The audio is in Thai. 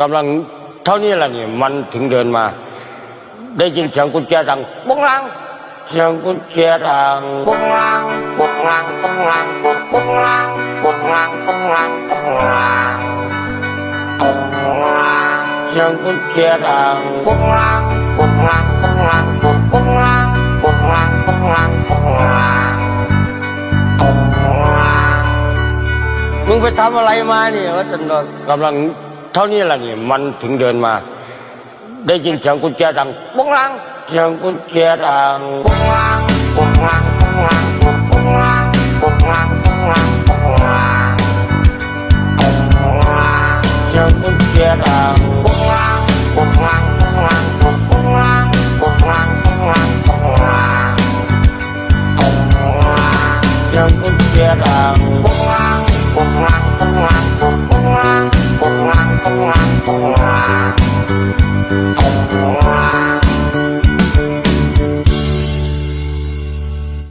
กำลังเท่านี้แหละนี่มันถึงเดินมา ได้ยินเสียงกุญแจดังปุ้งลังเสียงกุญแจดังปุ้งลังปุ้งลังปุ้งลังปุ้งปุ้งลังปุ้งลังปุ้งลังปุ้งลังปุ้งลังเสียงกุญแจดังปุ้งลังปุ้งลังปุ้งลังปุ้งปุ้งลังปุ้งลังปุ้งลังปุ้งลังปุ้งลังมึงไปทำอะไรมาเนี่ยว่าจนกำลัง เท่านี้แหละนี่มันถึงเดินมา ได้ยินเสียงกุญแจดังปุ้งลังเสียงกุญแจดังปุ้งลังปุ้งลังปุ้งลังปุ้งลังปุ้งลังปุ้งลังปุ้งลังปุ้งลังเสียงกุญแจดังปุ้งลังปุ้งลังปุ้งลังปุ้งลังปุ้งลังปุ้งลังปุ้งลังปุ้งลังปุ้งลังปุ้งลังปุ้งปุ้งลังปุ้งลังปุ้งลังปุ้ง Oh.